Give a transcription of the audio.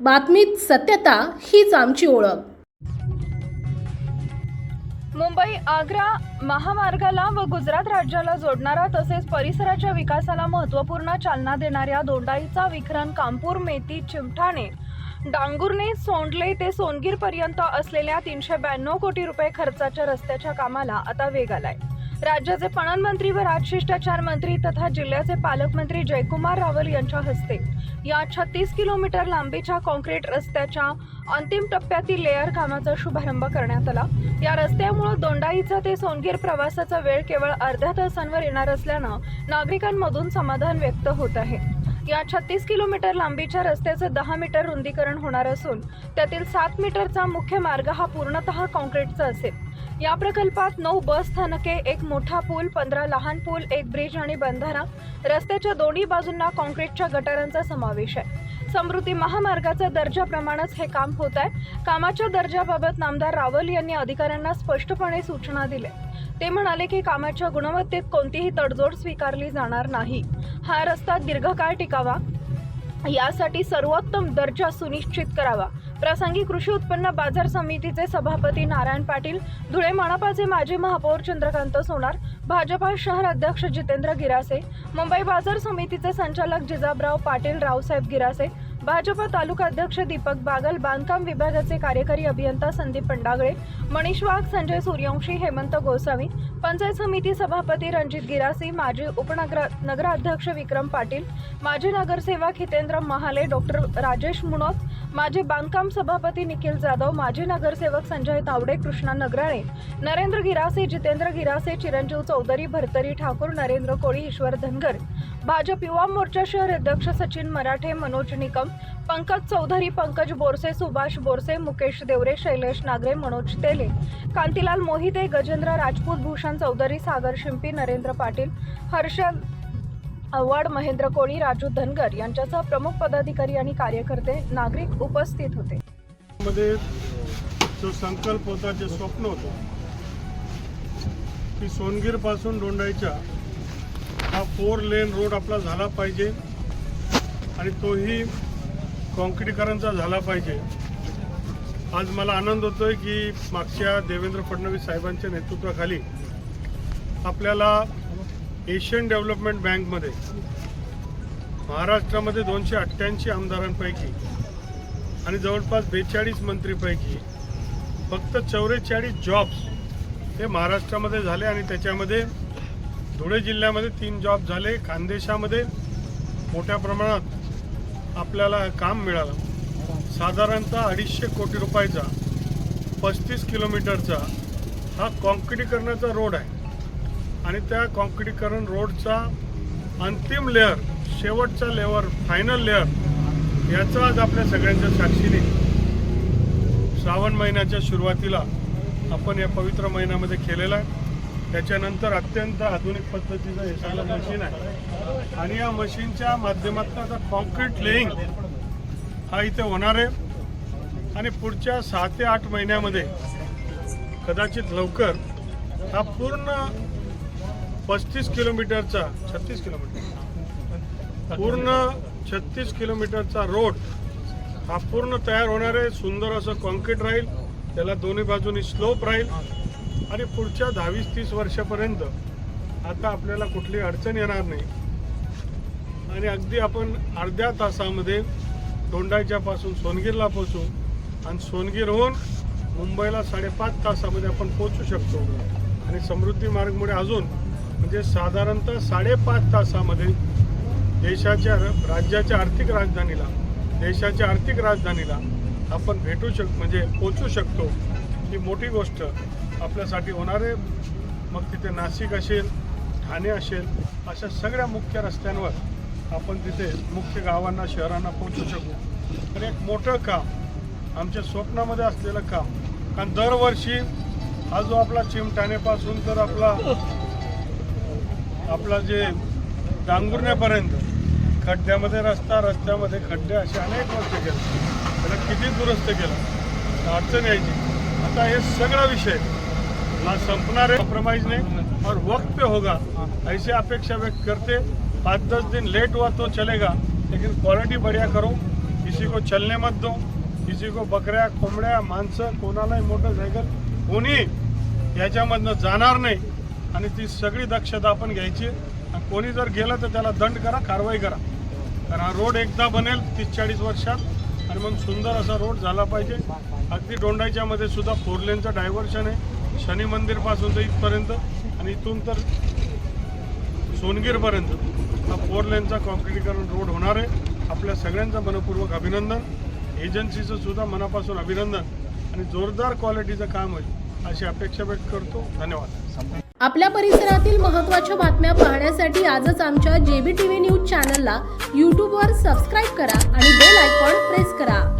बातमीत सत्यता हीच आमची ओळख. मुंबई आग्रा महामार्गाला व गुजरात राज्याला जोडणारा तसेच परिसराच्या विकासाला महत्त्वपूर्ण चालना देणाऱ्या दोंडाईचा विखरण कांपूर मेती चिमठाणे डांगुर्ने सोंडले ते सोनगीर पर्यंत असलेल्या तीनशे ब्याण्णव कोटी रुपये खर्चाच्या रस्त्याच्या कामाला आता वेग आलाय. राज्याचे पणन मंत्री व राजशिष्टाचार मंत्री तथा जिल्ह्याचे पालकमंत्री जयकुमार रावल यांच्या हस्ते या छत्तीस किलोमीटर लांबीच्या कॉन्क्रीट रस्त्याच्या अंतिम टप्प्यातील लेअर कामाचा शुभारंभ करण्यात आला. या रस्त्यामुळे दोंडाईचा ते सोनगीर प्रवासाचा वेळ केवळ अर्ध्या तासांवर येणार असल्यानं नागरिकांमधून समाधान व्यक्त होत आहे. या छत्तीस किलोमीटर लांबीच्या रस्त्याचं दहा मीटर रुंदीकरण होणार असून त्यातील सात मीटरचा मुख्य मार्ग हा पूर्णतः कॉन्क्रीटचा असेल. या प्रकल्पात नऊ बस स्थानके एक मोठा पूल पंधरा लहान पूल एक ब्रिज आणि बंधारा. रस्त्याच्या दोन्ही बाजूंना कॉन्क्रीटच्या गटारांचा समावेश आहे. समृद्धी महामार्गाचा दर्जाप्रमाणेच हे काम होत आहे. कामाच्या दर्जाबाबत नामदार रावल यांनी अधिकाऱ्यांना स्पष्टपणे सूचना दिल्या. ते म्हणाले की कामाच्या गुणवत्तेत कोणतीही तडजोड स्वीकारली जाणार नाही. हा रस्ता दीर्घकाळ टिकावा. यासाठी सर्वोत्तम दर्जा सुनिश्चित करावा. प्रसंगी कृषी उत्पन्न बाजार समितीचे सभापती नारायण पाटील धुळे मनपाचे माजी महापौर चंद्रकांत सोनार भाजपा शहर अध्यक्ष जितेंद्र गिरासे मुंबई बाजार समितीचे संचालक जिजाबराव पाटील रावसाहेब गिरासे भाजपा तालुका अध्यक्ष दीपक बागल बांधकाम विभागाचे कार्यकारी अभियंता संदीप पंडागळे मनीष वाघ संजय सूर्यवंशी हेमंत गोसावी पंचायत समिती सभापती रणजित गिरासी माजी उपनगर नगराध्यक्ष विक्रम पाटील माजी नगरसेवक हितेंद्र महाले डॉक्टर राजेश मुणोत माजी बांधकाम सभापती निखिल जाधव माजी नगरसेवक संजय तावडे कृष्णा नगराळे नरेंद्र गिरासे जितेंद्र गिरासे चिरंजीव चौधरी भरतरी ठाकूर नरेंद्र कोळी ईश्वर धनगर भाजप युवा मोर्चा शहर अध्यक्ष सचिन मराठे मनोज निकम पंकज चौधरी पंकज बोरसे सुभाष बोरसे मुकेश देवरे शैलेश नागरे मनोज तेले कांतीलाल मोहिते गजेंद्र राजपूत भूषण चौधरी सागर शिंपी नरेंद्र पाटील हर्षल आव्हाड महेंद्र कोळी राजू धनगर यांच्यासह प्रमुख पदाधिकारी आणि कार्यकर्ते नागरिक उपस्थित होते. मध्ये जो संकल्प होता जे स्वप्न होतं की सोनगीरपासून डोंडाईच्या फोर लेन रोड आपला झाला पाहिजे आणि तोही कॉन्क्रीटीकरणचा झाला पाहिजे. आज मला आनंद होतो आहे की मागच्या देवेंद्र फडणवीस साहेबांच्या नेतृत्वाखाली आपल्याला एशियन डेव्हलपमेंट बँकमध्ये महाराष्ट्रामध्ये दोनशे अठ्ठ्याऐंशी आमदारांपैकी आणि जवळपास बेचाळीस मंत्रीपैकी फक्त चौवेचाळीस जॉब्स हे महाराष्ट्रामध्ये झाले आणि त्याच्यामध्ये धुळे जिल्ह्यामध्ये तीन जॉब झाले. खानदेशामध्ये मोठ्या प्रमाणात आपल्याला काम मिळालं. साधारणतः अडीचशे कोटी रुपयाचा पस्तीस किलोमीटरचा हा कॉन्क्रिटीकरणाचा रोड आहे. आणि त्या कॉन्क्रिटीकरण रोडचा अंतिम लेअर शेवटचा लेअर फायनल लेअर याचा आज आपल्या सगळ्यांच्या साक्षीने श्रावण महिन्याच्या सुरुवातीला आपण या पवित्र महिन्यामध्ये केलेला आहे. त्याच्यानंतर अत्यंत आधुनिक पद्धतीचं हे सगळं मशीन आहे. आणि या मशीनच्या माध्यमातून आता कॉन्क्रीट लेईंग हा इथे होणार आहे. आणि पुढच्या सहा ते आठ महिन्यामध्ये कदाचित लवकर हा पूर्ण पस्तीस किलोमीटरचा छत्तीस किलोमीटर. पूर्ण छत्तीस किलोमीटरचा रोड हा पूर्ण तयार होणार आहे. सुंदर असं कॉन्क्रीट राहील. त्याला दोन्ही बाजूनी स्लोप राहील. आणि पुढच्या दहावीस तीस वर्षापर्यंत आता आपल्याला कुठली अडचण येणार नाही. आणि अगदी आपण अर्ध्या तासामध्ये तोंडायच्यापासून सोनगीरला पोचू आणि सोनगीरहून मुंबईला साडेपाच तासामध्ये आपण पोचू शकतो. आणि समृद्धी मार्गमुळे अजून म्हणजे साधारणतः साडेपाच तासामध्ये देशाच्या राज्याच्या आर्थिक राजधानीला देशाच्या आर्थिक राजधानीला आपण भेटू शक म्हणजे पोचू शकतो. ही मोठी गोष्ट. आपल्यासाठी होणार. आहे मग तिथे नाशिक असेल ठाणे असेल अशा सगळ्या मुख्य रस्त्यांवर आपण तिथे मुख्य गावांना शहरांना पोचू शकू. तर एक मोठं काम आमच्या स्वप्नामध्ये असलेलं काम कारण दरवर्षी हा जो आपला चिमठाणेपासून तर आपला आपला जे डांगुर्ण्यापर्यंत खड्ड्यामध्ये रस्ता रस्त्यामध्ये खड्डे असे अनेक वर्ष केले. त्याला किती दुरुस्त केलं? अडचण यायची. आता हे सगळा विषय ना संपणार है कॉम्प्रोमाइज नहीं और वक्त पे होगा. ऐसे अपेक्षा व्यक्त करते पाँच दस दिन लेट हुआ तो चलेगा लेकिन क्वालिटी बढ़िया करो किसी को चलने मत दो किसी को बकऱ्या कोंबड्या माणसं कोणालाही मोटरसायकल कोणी याच्यामधनं जाणार नाही. आणि ती सगळी दक्षता आपण घ्यायची आणि कोणी जर गेलं तर त्याला दंड करा कारवाई करा. कारण हा रोड एकदा बनेल तीस चाळीस वर्षात आणि मग सुंदर असा रोड झाला पाहिजे. अगदी डोंडाईच्यामध्ये सुद्धा फोर लेनचं डायव्हर्शन आहे. शनी मंदिरपासून तर इथपर्यंत आणि इथून तर सोनगीरपर्यंत. हा फोर लेनचा कॉन्क्रिटीकरण रोड होणार आहे. आपल्या सगळ्यांचं मनपूर्वक अभिनंदन. एजन्सीचं सुद्धा मनापासून अभिनंदन. आणि जोरदार क्वालिटीचं काम होईल अशी अपेक्षा व्यक्त करतो. धन्यवाद. आपल्या परिसरातील महत्त्वाच्या बातम्या पाहण्यासाठी आजच आमच्या जेबी टीव्ही न्यूज चॅनलला यूट्यूबवर सबस्क्राईब करा आणि बेल आयकॉन प्रेस करा.